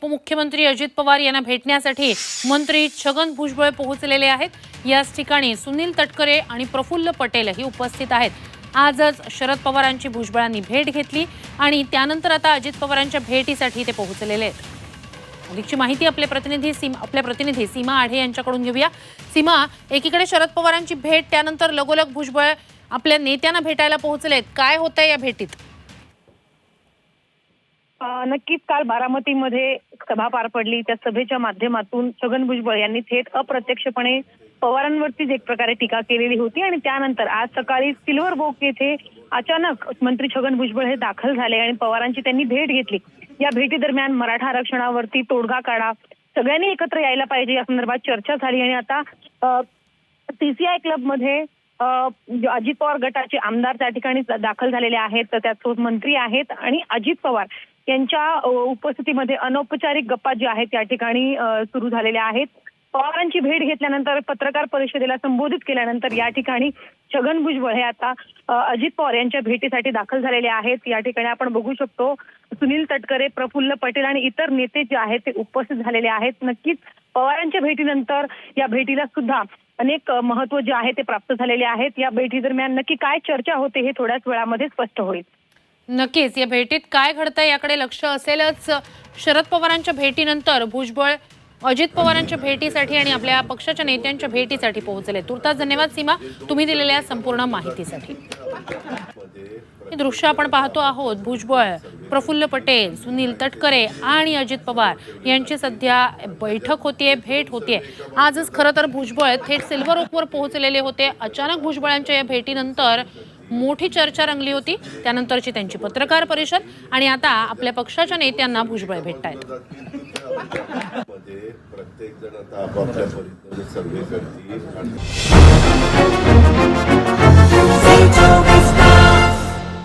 उपमुख्यमंत्री अजित पवार यांना भेटण्यासाठी मंत्री छगन भुजबळ पोहोचलेले आहेत. याच ठिकाणी सुनील तटकरे आणि प्रफुल्ल पटेलही उपस्थित आहेत. आजच शरद पवारांची भुजबळांनी भेट घेतली आणि त्यानंतर आता अजित पवारांच्या भेटीसाठी ते पोहोचलेले आहेत. अधिकची माहिती आपले प्रतिनिधी सीमा आपल्या प्रतिनिधी सीमा आढे यांच्याकडून घेऊया. सीमा एकीकडे शरद पवारांची भेट त्यानंतर लगोलग भुजबळ आपल्या नेत्यांना भेटायला पोहोचलेत. काय होतंय या भेटीत? नक्कीच काल बारामतीमध्ये सभा पार पडली. त्या सभेच्या माध्यमातून छगन भुजबळ यांनी थेट अप्रत्यक्षपणे पवारांवरतीच एक प्रकारे टीका केलेली होती आणि त्यानंतर आज सकाळी सिल्वर बोक येथे अचानक मंत्री छगन भुजबळ हे दाखल झाले आणि पवारांची त्यांनी भेट घेतली. या भेटी दरम्यान मराठा आरक्षणावरती तोडगा काढा सगळ्यांनी एकत्र यायला पाहिजे या संदर्भात चर्चा झाली आणि आता सीसीआय क्लबमध्ये अजित पवार गटाचे आमदार त्या ठिकाणी दाखल झालेले आहेत. तर त्यात मंत्री आहेत आणि अजित पवार यांच्या उपस्थितीमध्ये अनौपचारिक गप्पा ज्या आहेत त्या ठिकाणी सुरू झालेल्या आहेत. पवारांची भेट घेतल्यानंतर पत्रकार परिषदेला संबोधित केल्यानंतर या ठिकाणी छगन भुजबळ हे आता अजित पवार यांच्या भेटीसाठी दाखल झालेले आहेत. या ठिकाणी आपण बघू शकतो सुनील तटकरे प्रफुल्ल पटेल आणि इतर नेते जे आहेत ते उपस्थित झालेले आहेत. नक्कीच पवारांच्या भेटीनंतर या भेटीला सुद्धा अनेक महत्त्व जे आहे ते प्राप्त झालेले आहेत. या भेटी दरम्यान नक्की काय चर्चा होते हे थोड्याच वेळामध्ये स्पष्ट होईल. नक्कीच या भेटीत काय घडतंय याकडे लक्ष असेलच. शरद पवारांच्या भेटीनंतर भुजबळ अजित पवारांच्या भेटीसाठी आणि आपल्या पक्षाच्या नेत्यांच्या भेटीसाठी पोहोचले. तुर्तास धन्यवाद सीमा. तुम्ही दिलेल्या संपूर्ण माहितीसाठी. हे दृश्य आपण पाहतो आहोत. भुजबळ प्रफुल्ल पटेल सुनील तटकरे आणि अजित पवार यांची सध्या बैठक होतीये भेट होतीये. आजच खरं तर भुजबळ थेट सिल्वर ओकवर पोहोचलेले होते. अचानक भुजबळांच्या या भेटीनंतर मोठी चर्चा रंगली होती. त्यानंतरची त्यांची पत्रकार परिषद आणि आता आपल्या पक्षाच्या नेत्यांना भुजबळ भेटतायत. मध्ये